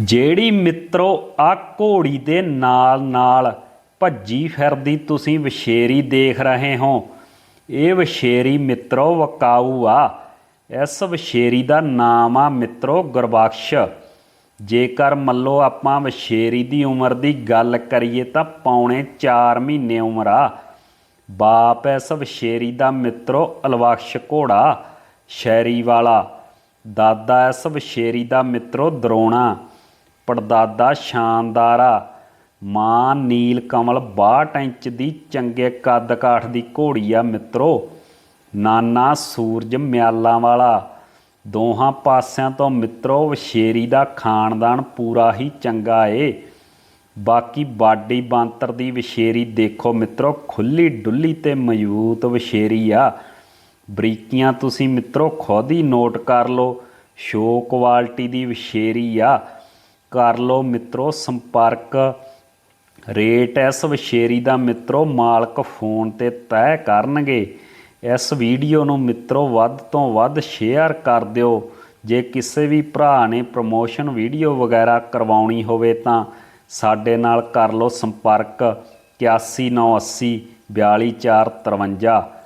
ਜਿਹੜੀ ਮਿੱਤਰੋ ਆ ਘੋੜੀ ਦੇ ਨਾਲ ਨਾਲ ਭੱਜੀ ਫਿਰਦੀ ਤੁਸੀਂ ਵਛੇਰੀ ਦੇਖ ਰਹੇ ਹੋ। ਇਹ ਵਛੇਰੀ ਮਿੱਤਰੋ ਵਕਾਊ ਆ। ਇਸ ਵਛੇਰੀ ਦਾ ਨਾਮ ਆ ਮਿੱਤਰੋ ਗੁਰਬਖਸ਼। ਜੇਕਰ ਮੰਨੋ ਆਪਾਂ ਵਛੇਰੀ ਦੀ ਉਮਰ ਦੀ ਗੱਲ ਕਰੀਏ ਤਾਂ ਪੌਣੇ 4 ਮਹੀਨੇ ਉਮਰ ਆ। ਬਾਪ ਇਸ ਵਛੇਰੀ ਦਾ ਮਿੱਤਰੋ ਅਲਵਖਸ਼ ਘੋੜਾ ਸ਼ੈਰੀ ਵਾਲਾ। ਦਾਦਾ ਇਸ ਵਛੇਰੀ ਦਾ ਮਿੱਤਰੋ ਦਰੋਣਾ। ਪੜਦਾਦਾ ਸ਼ਾਨਦਾਰ ਆ। ਮਾਂ ਨੀਲ ਕਮਲ 62 ਇੰਚ ਦੀ ਚੰਗੇ ਕੱਦ ਕਾਠ ਦੀ ਘੋੜੀ ਆ ਮਿੱਤਰੋ। ਨਾਨਾ ਸੂਰਜ ਮਿਆਲਾਂ ਵਾਲਾ। ਦੋਹਾਂ ਪਾਸਿਆਂ ਤੋਂ ਮਿੱਤਰੋ ਵਛੇਰੀ ਦਾ ਖਾਨਦਾਨ ਪੂਰਾ ਹੀ ਚੰਗਾ ਏ। ਬਾਕੀ ਬਾਡੀ ਬਾਂਤਰ ਦੀ ਵਛੇਰੀ ਦੇਖੋ ਮਿੱਤਰੋ, ਖੁੱਲੀ ਡੁੱਲੀ ਤੇ ਮਜ਼ਬੂਤ ਵਛੇਰੀ ਆ। ਬਰੀਕੀਆਂ ਤੁਸੀਂ ਮਿੱਤਰੋ ਖੁਦ ਹੀ ਨੋਟ ਕਰ ਲਓ। ਸ਼ੋ ਕੁਆਲਿਟੀ ਦੀ ਵਛੇਰੀ ਆ। ਕਰ ਲਓ ਮਿੱਤਰੋ, ਸੰਪਰਕ। ਰੇਟ ਇਸ ਵਛੇਰੀ ਦਾ ਮਿੱਤਰੋ, ਮਾਲਕ ਫੋਨ ਤੇ ਤੈਅ ਕਰਨਗੇ। ਇਸ ਵੀਡੀਓ ਨੂੰ ਮਿੱਤਰੋ, ਵੱਧ ਤੋਂ ਵੱਧ ਸ਼ੇਅਰ ਕਰ ਦਿਓ। ਜੇ ਕਿਸੇ ਵੀ ਭਰਾ ਨੇ ਪ੍ਰਮੋਸ਼ਨ ਵੀਡੀਓ ਵਗੈਰਾ ਕਰਵਾਉਣੀ ਹੋਵੇ ਤਾਂ ਸਾਡੇ ਨਾਲ ਕਰ ਲਓ ਸੰਪਰਕ। 8198 42453